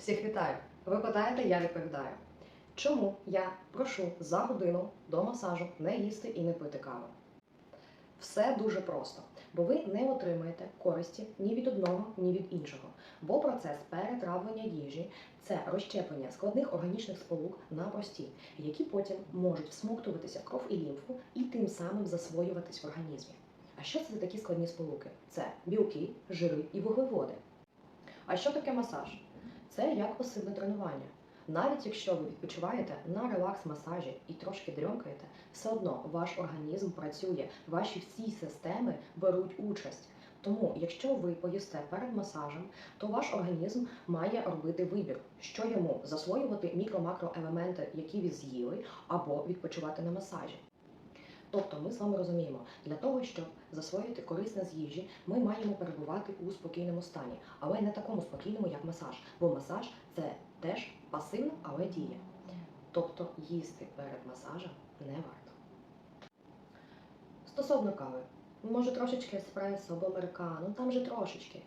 Всіх вітаю! Ви питаєте, я відповідаю. Чому я прошу за годину до масажу не їсти і не пити каву? Все дуже просто, бо ви не отримаєте користі ні від одного, ні від іншого. Бо процес перетравлення їжі це розщеплення складних органічних сполук на прості, які потім можуть всмоктуватися кров і лімфу і тим самим засвоюватись в організмі. А що це за такі складні сполуки? Це білки, жири і вуглеводи. А що таке масаж? Це як пасивне тренування. Навіть якщо ви відпочиваєте на релакс-масажі і трошки дрьомкаєте, все одно ваш організм працює, ваші всі системи беруть участь. Тому, якщо ви поїсте перед масажем, то ваш організм має робити вибір, що йому засвоювати мікро-макроелементи, які ви з'їли, або відпочивати на масажі. Тобто ми з вами розуміємо, для того, щоб засвоїти корисне з їжі, ми маємо перебувати у спокійному стані, але не такому спокійному, як масаж. Бо масаж це теж пасивна, але дія. Тобто їсти перед масажем не варто. Стосовно кави, може трошечки еспресо або американо, там же трошечки.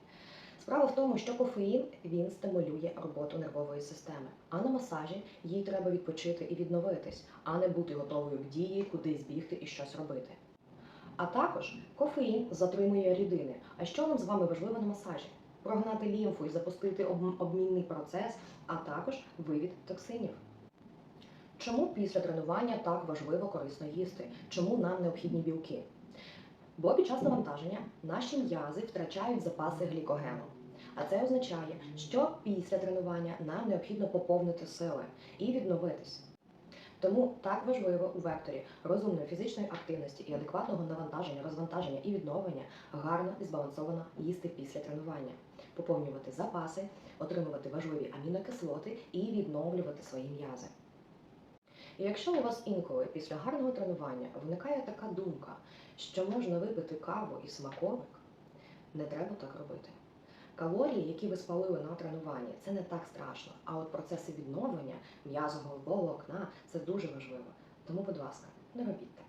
Справа в тому, що кофеїн він стимулює роботу нервової системи, а на масажі їй треба відпочити і відновитись, а не бути готовою к дії, кудись бігти і щось робити. А також кофеїн затримує рідини. А що нам з вами важливо на масажі? Прогнати лімфу і запустити обмінний процес, а також вивід токсинів. Чому після тренування так важливо корисно їсти? Чому нам необхідні білки? Бо під час навантаження наші м'язи втрачають запаси глікогену. А це означає, що після тренування нам необхідно поповнити сили і відновитись. Тому так важливо у векторі розумної фізичної активності і адекватного навантаження, розвантаження і відновлення гарно і збалансовано їсти після тренування, поповнювати запаси, отримувати важливі амінокислоти і відновлювати свої м'язи. І якщо у вас інколи після гарного тренування виникає така думка, що можна випити каву і смаколик, не треба так робити. Калорії, які ви спалили на тренуванні, це не так страшно. А от процеси відновлення м'язового волокна це дуже важливо. Тому, будь ласка, не робіть так.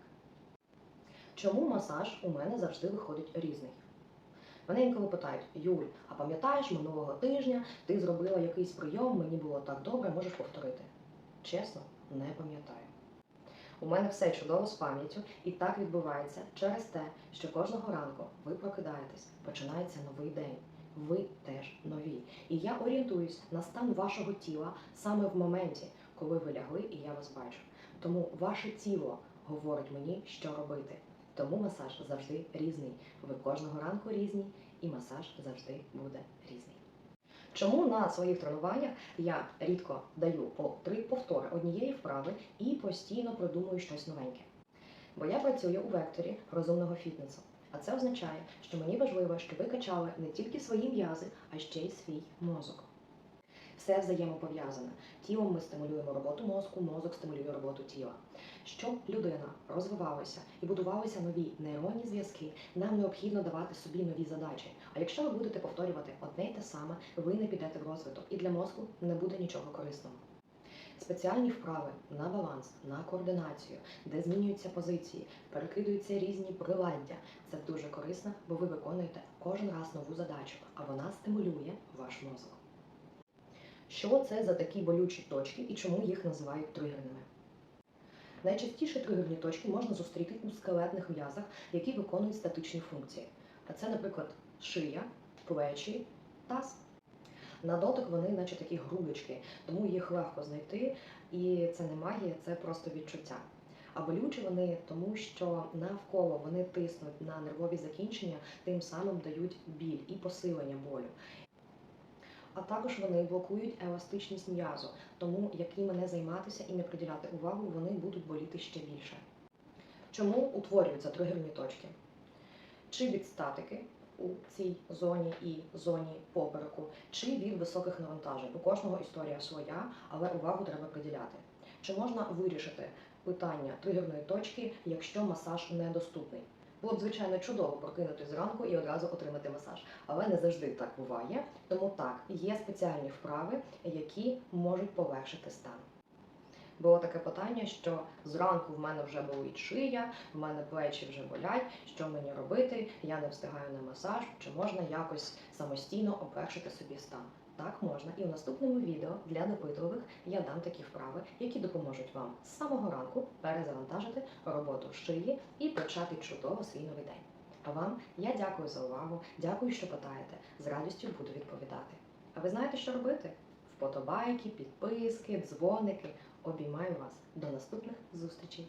Чому масаж у мене завжди виходить різний? Мене інколи питають, Юль, а пам'ятаєш, минулого тижня ти зробила якийсь прийом, мені було так добре, можеш повторити? Чесно, не пам'ятаю. У мене все чудово з пам'яттю, і так відбувається через те, що кожного ранку ви прокидаєтесь, починається новий день. Ви теж нові. І я орієнтуюсь на стан вашого тіла саме в моменті, коли ви лягли, і я вас бачу. Тому ваше тіло говорить мені, що робити. Тому масаж завжди різний. Ви кожного ранку різні, і масаж завжди буде різний. Чому на своїх тренуваннях я рідко даю по три повтори однієї вправи і постійно продумую щось новеньке? Бо я працюю у векторі розумного фітнесу. А це означає, що мені важливо, щоб ви качали не тільки свої м'язи, а ще й свій мозок. Все взаємопов'язане. Тілом ми стимулюємо роботу мозку, мозок стимулює роботу тіла. Щоб людина розвивалася і будувалися нові нейронні зв'язки, нам необхідно давати собі нові задачі. А якщо ви будете повторювати одне й те саме, ви не підете в розвиток, і для мозку не буде нічого корисного. Спеціальні вправи на баланс, на координацію, де змінюються позиції, перекидуються різні приладдя. Це дуже корисно, бо ви виконуєте кожен раз нову задачу, а вона стимулює ваш мозок. Що це за такі болючі точки і чому їх називають тригерними? Найчастіше тригерні точки можна зустріти у скелетних м'язах, які виконують статичні функції. А це, наприклад, шия, плечі, таз. На дотик вони, наче такі грудочки, тому їх легко знайти, і це не магія, це просто відчуття. А болючі вони тому, що навколо вони тиснуть на нервові закінчення, тим самим дають біль і посилення болю. А також вони блокують еластичність м'язу, тому якими не займатися і не приділяти увагу, вони будуть боліти ще більше. Чому утворюються тригерні точки? Чи від статики у цій зоні і зоні попереку, чи від високих навантажень? У кожного історія своя, але увагу треба приділяти. Чи можна вирішити питання тригерної точки, якщо масаж недоступний? Було б, звичайно, чудово прокинути зранку і одразу отримати масаж, але не завжди так буває. Тому так, є спеціальні вправи, які можуть полегшити стан. Було таке питання, що зранку в мене вже болить шия, в мене плечі вже болять. Що мені робити? Я не встигаю на масаж. Чи можна якось самостійно облегшити собі стан? Так можна, і у наступному відео для допитливих я дам такі вправи, які допоможуть вам з самого ранку перезавантажити роботу шиї і почати чудово свій новий день. А вам я дякую за увагу, дякую, що питаєте. З радістю буду відповідати. А ви знаєте, що робити? Вподобайки, підписки, дзвоники. Обіймаю вас. До наступних зустрічей!